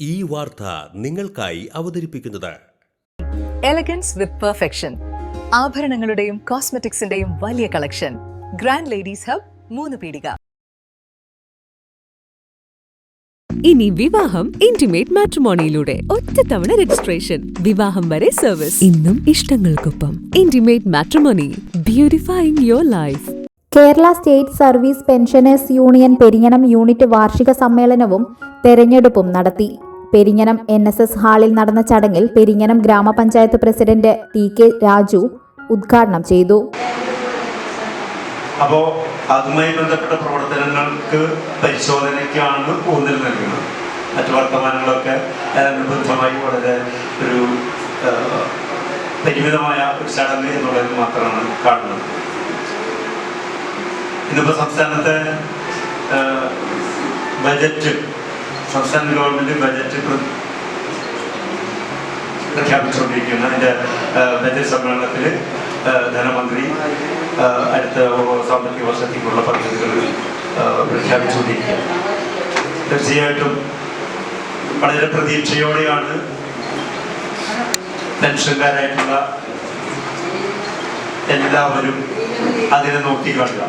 ഈ വാർത്ത നിങ്ങൾക്കായി അവതരിപ്പിക്കുന്നത്. എലഗൻസ് വിത്ത് പെർഫെക്ഷൻ ആഭരണങ്ങളുടെയും കോസ്മെറ്റിക്സിന്റെയും വലിയ കളക്ഷൻ ഗ്രാൻഡ് ലേഡീസ് ഹബ് മൂന്ന് പീടിക. ഇനി വിവാഹം ഇന്റിമേറ്റ് മാട്രിമോണിയിലൂടെ ഒറ്റത്തവണ രജിസ്ട്രേഷൻ വിവാഹം വരെ സർവീസ് ഇന്നും ഇഷ്ടങ്ങൾക്കൊപ്പം. Intimate matrimony beautifying your life Kerala state service pensioners union Perinjanam unit വാർഷിക സമ്മേളനവും തെരഞ്ഞെടുപ്പും നടത്തി. പെരിഞ്ഞനം എൻ എസ് എസ് ഹാളിൽ നടന്ന ചടങ്ങിൽ പെരിങ്ങനം ഗ്രാമപഞ്ചായത്ത് പ്രസിഡന്റ് ടി കെ രാജു ഉദ്ഘാടനം ചെയ്തു. അപ്പോ അതുമായി ബന്ധപ്പെട്ട പ്രവർത്തനങ്ങൾക്ക് പരിശോധനയ്ക്കാണ് ഊന്നൽ നൽകുന്നത്. മറ്റു വർത്തമാനങ്ങളൊക്കെ അനുബന്ധമായി വളരെ ഒരു പരിമിതമായ ഒരു ചടങ്ങ് എന്നുള്ളത് മാത്രമാണ് കാണുന്നത്. ഇന്നിപ്പോൾ സംസ്ഥാനത്തെ ബജറ്റ് സംസ്ഥാന ഗവൺമെന്റ് ബജറ്റ് പ്ര- പ്രഖ്യാപിച്ചുകൊണ്ടിരിക്കുന്നു. അതിന്റെ ആ, ബജറ്റ് സമ്മേളനത്തിൽ ധനമന്ത്രി അടുത്ത സാമ്പത്തിക വർഷത്തേക്കുള്ള പദ്ധതികൾ പ്രഖ്യാപിച്ചുകൊണ്ടിരിക്കുക തീർച്ചയായിട്ടും വളരെ പ്രതീക്ഷയോടെയാണ് പെൻഷൻകാരായിട്ടുള്ള എല്ലാവരും അതിനെ നോക്കി കാണുക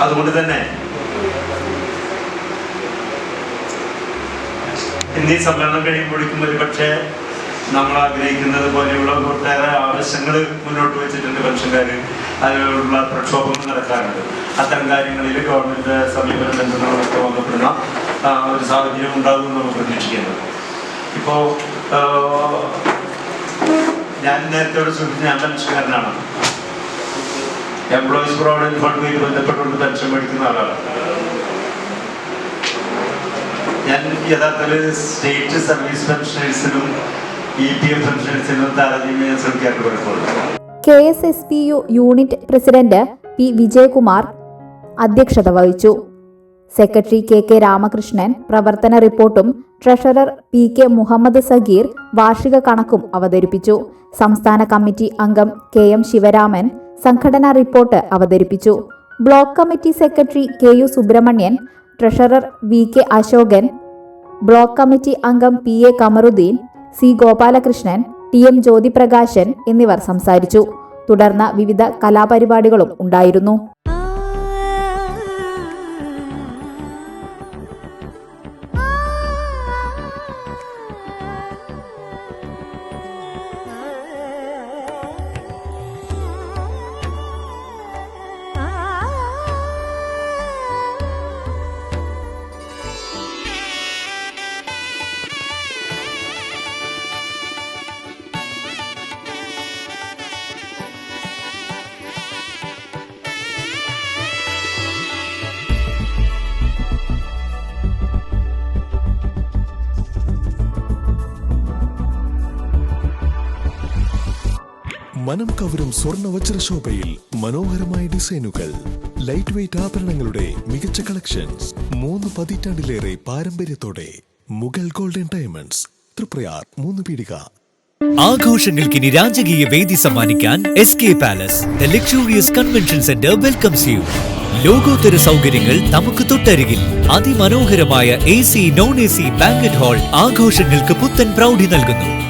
അതുകൊണ്ട് തന്നെ ഇന്നീ സമ്മേളനം കഴിയുമ്പോഴേക്കും ഒരു പക്ഷേ നമ്മൾ ആഗ്രഹിക്കുന്നത് പോലെയുള്ള ഒട്ടേറെ ആവശ്യങ്ങൾ മുന്നോട്ട് വെച്ചിട്ടുണ്ട് പെൻഷൻകാർ അതിനുള്ള പ്രക്ഷോഭങ്ങൾ നടക്കാറുണ്ട്. അത്തരം കാര്യങ്ങളിൽ ഗവൺമെന്റ് സമീപനം ബന്ധങ്ങളൊക്കെ വന്നപ്പെടുന്ന ഒരു സാഹചര്യം ഉണ്ടാകും എന്ന് നമുക്ക് പ്രതീക്ഷിക്കുന്നത് ഇപ്പോ ഞാൻ നേരത്തെ ഒരു സുഹൃത്ത് ഞാൻ പെൻഷൻകാരനാണ് എംപ്ലോയീസ് പ്രൊവിഡന്റ് ഫണ്ടുമായി ബന്ധപ്പെട്ടുകൊണ്ട് പെൻഷൻ മേടിക്കുന്ന ആളാണ് ഞാൻ യഥാർത്ഥത്തിൽ സ്റ്റേറ്റ് സർവീസ് പെൻഷനേഴ്സിനും ഇ പി എഫ് പെൻഷനേഴ്സിനും താരതമ്യം ഞാൻ ശ്രമിക്കാറുണ്ട് പലപ്പോഴും. K S S P U unit president P Vijayakumar അധ്യക്ഷത വഹിച്ചു. സെക്രട്ടറി കെ കെ രാമകൃഷ്ണൻ പ്രവർത്തന റിപ്പോർട്ടും treasurer P K Muhammad Sageer വാർഷിക കണക്കും അവതരിപ്പിച്ചു. സംസ്ഥാന കമ്മിറ്റി അംഗം കെ എം ശിവരാമൻ സംഘടനാ റിപ്പോർട്ട് അവതരിപ്പിച്ചു. Block committee secretary K U Subramanian treasurer V K Asokan block committee അംഗം P A Kamarudheen C Gopalakrishnan T M Jyothiprakasan എന്നിവർ സംസാരിച്ചു. തുടർന്ന് വിവിധ കലാപരിപാടികളും ഉണ്ടായിരുന്നു. മനം കവരും സ്വർണ വജ്രശോഭയിൽ മനോഹരമായ ഡിസൈനുകൾ. ലൈറ്റ് വെയ്റ്റ് ആഭരണങ്ങളുടെ മികച്ച കളക്ഷൻസ്. മൂന്ന് പതിറ്റാണ്ടിലേറെ പാരമ്പര്യത്തോടെ മുഗൾ ഗോൾഡൻ ഡയമണ്ട്സ്. തൃപ്രയാർ മൂന്ന് പീടിക. ആഘോഷങ്ങൾക്കിനി രാജകീയ വേദി സമ്മാനിക്കാൻ S K palace the luxurious convention centre welcomes you ലോകോത്തര സൗകര്യങ്ങൾ നമുക്ക് തൊട്ടരികിൽ. അതിമനോഹരമായ A C non A C banquet hall ആഘോഷങ്ങൾക്ക് പുത്തൻ പ്രൗഢി നൽകുന്നു.